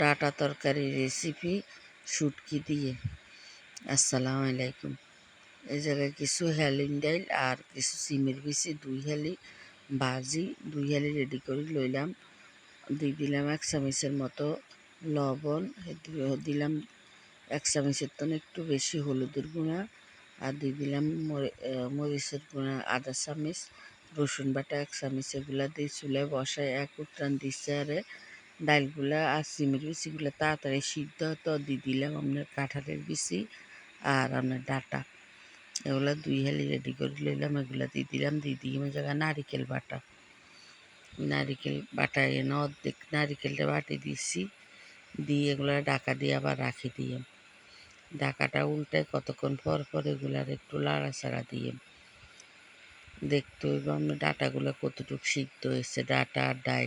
Data তরকারি recipe শুটকি দিয়ে। আসসালামু আলাইকুম। এই জায়গায় কিছু হেলিং ডাইল আর কিছু সিমের বিচি, দুই হেলি বাজি দুই হেলি রেডি করে লইলাম। দিয়ে দিলাম এক চামিচের মতো লবণ দিলাম এক চামিচের তো একটু বেশি হলুদের গুঁড়া আর দিয়ে দিলাম মরিচের গুঁড়া, আধা চামিচ রসুন বাটা, এক চামিচ এগুলা দিয়ে চুলায় বসায়, এক উত্রান দিচ্ছে আরে ডালগুলা আর সিমের বিচিগুলো তাড়াতাড়ি সিদ্ধ তো দিয়ে দিলাম আপনার কাঁঠালের বিচি আর আপনার ডাটা। এগুলো দুই হালি রেডি করে লইলাম, এগুলো দিয়ে দিলাম, দিয়ে দিয়ে জায়গায় নারিকেল বাটা। নারিকেল বাটা এনে অর্ধেক নারিকেলটা বাটি দিচ্ছি দিয়ে এগুলো ডাকা দিয়ে আবার রাখি দিয়ে ডাকাটা উল্টে কতক্ষণ পর পর এগুলার একটু লাড়াচাড়া দিয়ে দেখতে হইব আমরা ডাটাগুলো কতটুকু সিদ্ধ হয়েছে, ডাটা ডাই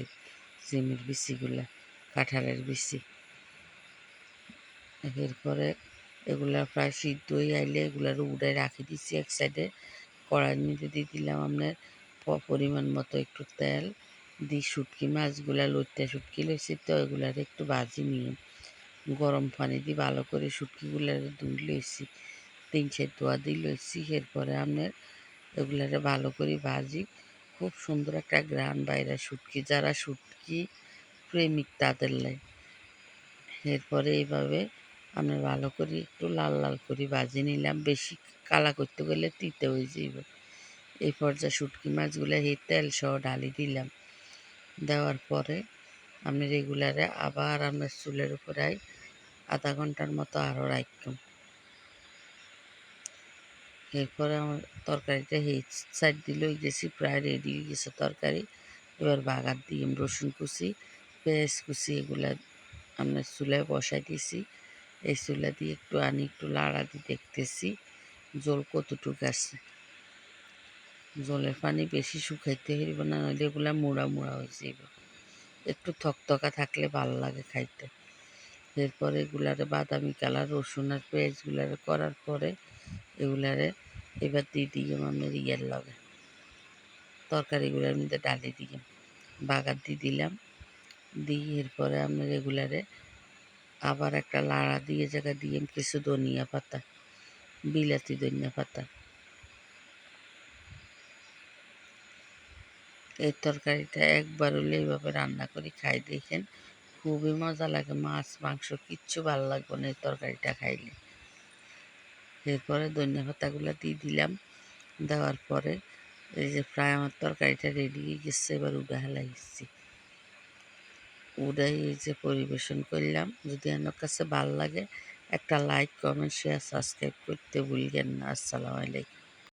সিমের বিচিগুলা কাঁঠালের বিচি এরপরে এগুলা প্রায় সিদ্ধ হয়ে আইলে এগুলার উড়ায় রাখি দিচ্ছি এক সাইডে। কড়াই নিতে দিয়ে দিলাম আপনার পরিমাণ মতো একটু তেল। দিয়ে শুটকি মাছগুলা লইতে শুটকি লইছি তো এগুলার একটু ভাজি নিয়ে। গরম পানি দিয়ে ভালো করে শুটকিগুলার ধুই লইছি। তিন চার ধোয়া দিয়ে লইছি। এরপরে আপনার এগুলারে ভালো করে ভাজি। খুব সুন্দর একটা গ্রান বাইরে শুটকি যারা শুটকি প্রেমিক তাদের লাই। এরপরে এইভাবে আমরা ভালো করে একটু লাল লাল করে ভাজি নিলাম। বেশি কালা করতে গেলে তিতে হয়ে যাইব। এই পর্যায়ে শুটকি মাছগুলো এই তেল সহ ডালি দিলাম। দেওয়ার পরে আমি রেগুলারে আবার আমরা চুলের উপরে আধা ঘণ্টার মতো আরও রাখতাম এরপরে আমার তরকারিটা এই সাইড দিলে গেছি প্রায় রেডি হয়ে গেছে তরকারি। এবার বাগার দিয়ে রসুন কুচি, পেঁয়াজ কুচি এগুলা আমরা চুলায় বসাই দিয়েছি। এই চুলা দিয়ে একটু আনি, একটু লাড়া দিয়ে দেখতেছি জল কতটুকু আছে। জলের পানি বেশি শুকাইতে হইব না, নইলে এগুলা মোড়া মোড়া হয়ে যাইব। একটু থকথকা থাকলে ভালো লাগে খাইতে। এরপরে এগুলারে বাদামি কালার, রসুন আর পেঁয়াজগুলারে করার পরে এগুলারে এবার দিয়ে দিয়ে আমার ইয়ের লগে। তরকারিগুলোর মধ্যে ডালি দিয়ে বাগার দিয়ে দিলাম। দিয়ে এরপরে আমি রেগুলারে আবার একটা লাড়া দিয়ে জায়গা দিয়ে কিছু ধনিয়া পাতা, বিলাতি ধনিয়া পাতা। এই তরকারিটা একবার হলে এইভাবে রান্না করে খাই, দেখেন। খুবই মজা লাগে, মাছ, মাংস, কিচ্ছু ভালো লাগবে না এই তরকারিটা খাইলে। এরপরে ধনিয়া পাতাগুলো দিয়ে দিলাম। দেওয়ার পরে এই যে প্রায় আমার তরকারিটা রেডি হয়ে গেছে, এবার উডা হেলা গেছি উডাই এই যে পরিবেশন করলাম। যদি আমার কাছে ভালো লাগে, একটা লাইক কমেন্ট শেয়ার সাবস্ক্রাইব করতে ভুলবেন না। আসসালামু আলাইকুম।